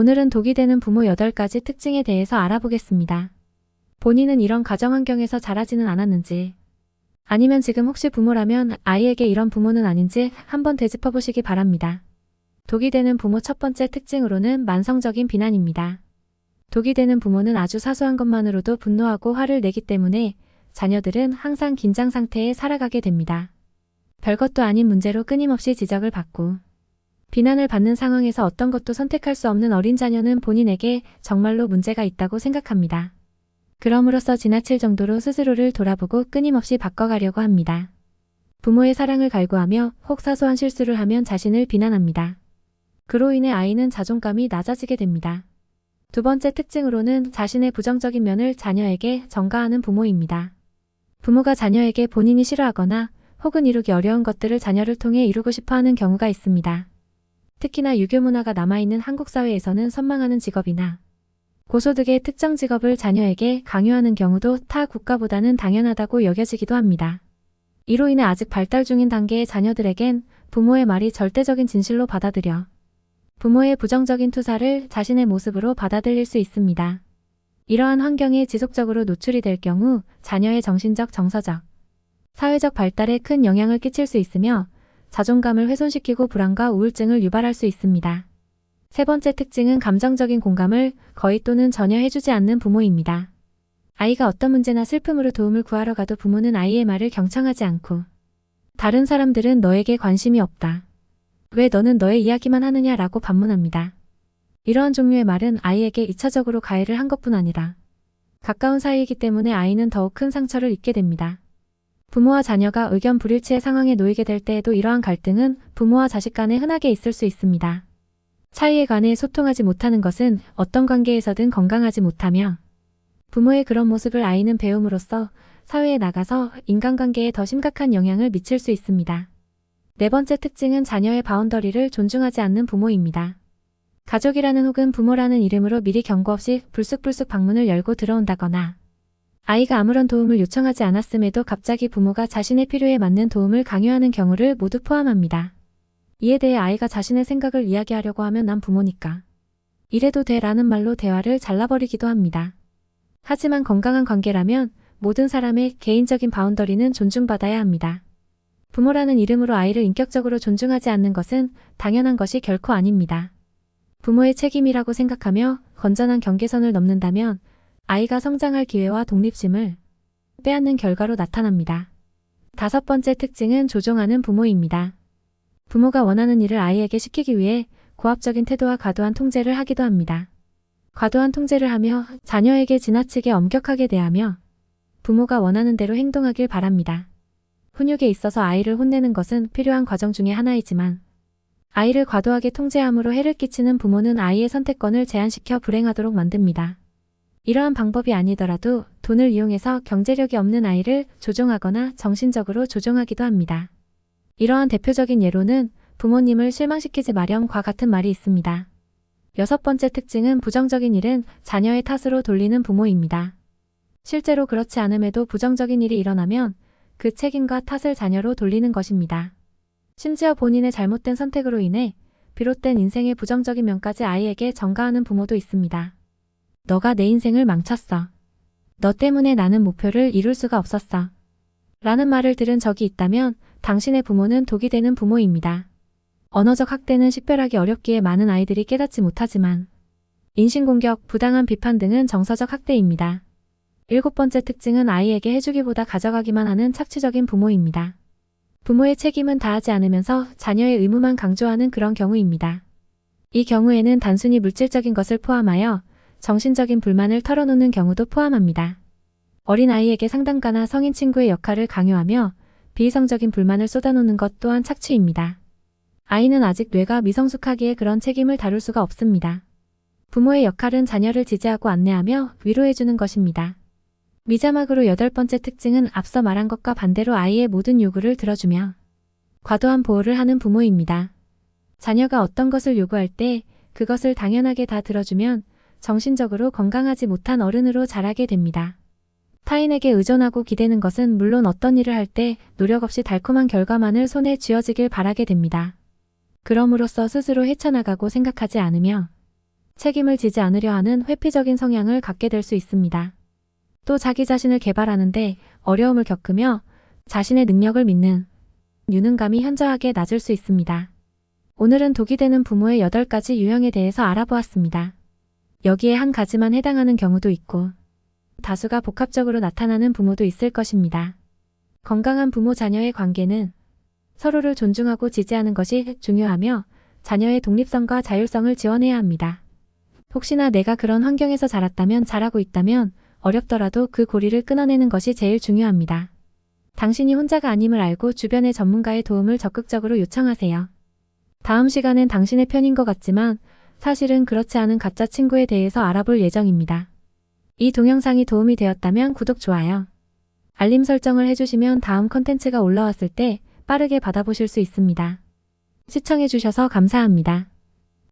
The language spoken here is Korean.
오늘은 독이 되는 부모 8가지 특징에 대해서 알아보겠습니다. 본인은 이런 가정 환경에서 자라지는 않았는지, 아니면 지금 혹시 부모라면 아이에게 이런 부모는 아닌지 한번 되짚어 보시기 바랍니다. 독이 되는 부모 첫 번째 특징으로는 만성적인 비난입니다. 독이 되는 부모는 아주 사소한 것만으로도 분노하고 화를 내기 때문에 자녀들은 항상 긴장 상태에 살아가게 됩니다. 별것도 아닌 문제로 끊임없이 지적을 받고 비난을 받는 상황에서 어떤 것도 선택할 수 없는 어린 자녀는 본인에게 정말로 문제가 있다고 생각합니다. 그럼으로써 지나칠 정도로 스스로를 돌아보고 끊임없이 바꿔가려고 합니다. 부모의 사랑을 갈구하며 혹 사소한 실수를 하면 자신을 비난합니다. 그로 인해 아이는 자존감이 낮아지게 됩니다. 두 번째 특징으로는 자신의 부정적인 면을 자녀에게 전가하는 부모입니다. 부모가 자녀에게 본인이 싫어하거나 혹은 이루기 어려운 것들을 자녀를 통해 이루고 싶어 하는 경우가 있습니다. 특히나 유교 문화가 남아있는 한국 사회에서는 선망하는 직업이나 고소득의 특정 직업을 자녀에게 강요하는 경우도 타 국가보다는 당연하다고 여겨지기도 합니다. 이로 인해 아직 발달 중인 단계의 자녀들에겐 부모의 말이 절대적인 진실로 받아들여 부모의 부정적인 투사를 자신의 모습으로 받아들일 수 있습니다. 이러한 환경에 지속적으로 노출이 될 경우 자녀의 정신적, 정서적, 사회적 발달에 큰 영향을 끼칠 수 있으며 자존감을 훼손시키고 불안과 우울증을 유발할 수 있습니다. 세 번째 특징은 감정적인 공감을 거의 또는 전혀 해주지 않는 부모입니다. 아이가 어떤 문제나 슬픔으로 도움을 구하러 가도 부모는 아이의 말을 경청하지 않고 다른 사람들은 너에게 관심이 없다. 왜 너는 너의 이야기만 하느냐라고 반문합니다. 이러한 종류의 말은 아이에게 2차적으로 가해를 한 것뿐 아니라 가까운 사이이기 때문에 아이는 더욱 큰 상처를 입게 됩니다. 부모와 자녀가 의견 불일치의 상황에 놓이게 될 때에도 이러한 갈등은 부모와 자식 간에 흔하게 있을 수 있습니다. 차이에 관해 소통하지 못하는 것은 어떤 관계에서든 건강하지 못하며 부모의 그런 모습을 아이는 배움으로써 사회에 나가서 인간관계에 더 심각한 영향을 미칠 수 있습니다. 네 번째 특징은 자녀의 바운더리를 존중하지 않는 부모입니다. 가족이라는 혹은 부모라는 이름으로 미리 경고 없이 불쑥불쑥 방문을 열고 들어온다거나 아이가 아무런 도움을 요청하지 않았음에도 갑자기 부모가 자신의 필요에 맞는 도움을 강요하는 경우를 모두 포함합니다. 이에 대해 아이가 자신의 생각을 이야기하려고 하면 난 부모니까. 이래도 돼 라는 말로 대화를 잘라버리기도 합니다. 하지만 건강한 관계라면 모든 사람의 개인적인 바운더리는 존중받아야 합니다. 부모라는 이름으로 아이를 인격적으로 존중하지 않는 것은 당연한 것이 결코 아닙니다. 부모의 책임이라고 생각하며 건전한 경계선을 넘는다면 아이가 성장할 기회와 독립심을 빼앗는 결과로 나타납니다. 다섯 번째 특징은 조종하는 부모입니다. 부모가 원하는 일을 아이에게 시키기 위해 고압적인 태도와 과도한 통제를 하기도 합니다. 과도한 통제를 하며 자녀에게 지나치게 엄격하게 대하며 부모가 원하는 대로 행동하길 바랍니다. 훈육에 있어서 아이를 혼내는 것은 필요한 과정 중의 하나이지만 아이를 과도하게 통제함으로 해를 끼치는 부모는 아이의 선택권을 제한시켜 불행하도록 만듭니다. 이러한 방법이 아니더라도 돈을 이용해서 경제력이 없는 아이를 조종하거나 정신적으로 조종하기도 합니다. 이러한 대표적인 예로는 부모님을 실망시키지 마렴과 같은 말이 있습니다. 여섯 번째 특징은 부정적인 일은 자녀의 탓으로 돌리는 부모입니다. 실제로 그렇지 않음에도 부정적인 일이 일어나면 그 책임과 탓을 자녀로 돌리는 것입니다. 심지어 본인의 잘못된 선택으로 인해 비롯된 인생의 부정적인 면까지 아이에게 전가하는 부모도 있습니다. 너가 내 인생을 망쳤어. 너 때문에 나는 목표를 이룰 수가 없었어. 라는 말을 들은 적이 있다면 당신의 부모는 독이 되는 부모입니다. 언어적 학대는 식별하기 어렵기에 많은 아이들이 깨닫지 못하지만 인신공격, 부당한 비판 등은 정서적 학대입니다. 일곱 번째 특징은 아이에게 해주기보다 가져가기만 하는 착취적인 부모입니다. 부모의 책임은 다하지 않으면서 자녀의 의무만 강조하는 그런 경우입니다. 이 경우에는 단순히 물질적인 것을 포함하여 정신적인 불만을 털어놓는 경우도 포함합니다. 어린 아이에게 상담가나 성인 친구의 역할을 강요하며 비이성적인 불만을 쏟아놓는 것 또한 착취입니다. 아이는 아직 뇌가 미성숙하기에 그런 책임을 다룰 수가 없습니다. 부모의 역할은 자녀를 지지하고 안내하며 위로해주는 것입니다. 미자막으로 여덟 번째 특징은 앞서 말한 것과 반대로 아이의 모든 요구를 들어주며 과도한 보호를 하는 부모입니다. 자녀가 어떤 것을 요구할 때 그것을 당연하게 다 들어주면 정신적으로 건강하지 못한 어른으로 자라게 됩니다. 타인에게 의존하고 기대는 것은 물론 어떤 일을 할 때 노력 없이 달콤한 결과만을 손에 쥐어지길 바라게 됩니다. 그럼으로써 스스로 헤쳐나가고 생각하지 않으며 책임을 지지 않으려 하는 회피적인 성향을 갖게 될 수 있습니다. 또 자기 자신을 개발하는데 어려움을 겪으며 자신의 능력을 믿는 유능감이 현저하게 낮을 수 있습니다. 오늘은 독이 되는 부모의 8가지 유형에 대해서 알아보았습니다. 여기에 한 가지만 해당하는 경우도 있고 다수가 복합적으로 나타나는 부모도 있을 것입니다. 건강한 부모 자녀의 관계는 서로를 존중하고 지지하는 것이 중요하며 자녀의 독립성과 자율성을 지원해야 합니다. 혹시나 내가 그런 환경에서 자랐다면 잘하고 있다면 어렵더라도 그 고리를 끊어내는 것이 제일 중요합니다. 당신이 혼자가 아님을 알고 주변의 전문가의 도움을 적극적으로 요청하세요. 다음 시간엔 당신의 편인 것 같지만 사실은 그렇지 않은 가짜 친구에 대해서 알아볼 예정입니다. 이 동영상이 도움이 되었다면 구독, 좋아요, 알림 설정을 해주시면 다음 컨텐츠가 올라왔을 때 빠르게 받아보실 수 있습니다. 시청해주셔서 감사합니다.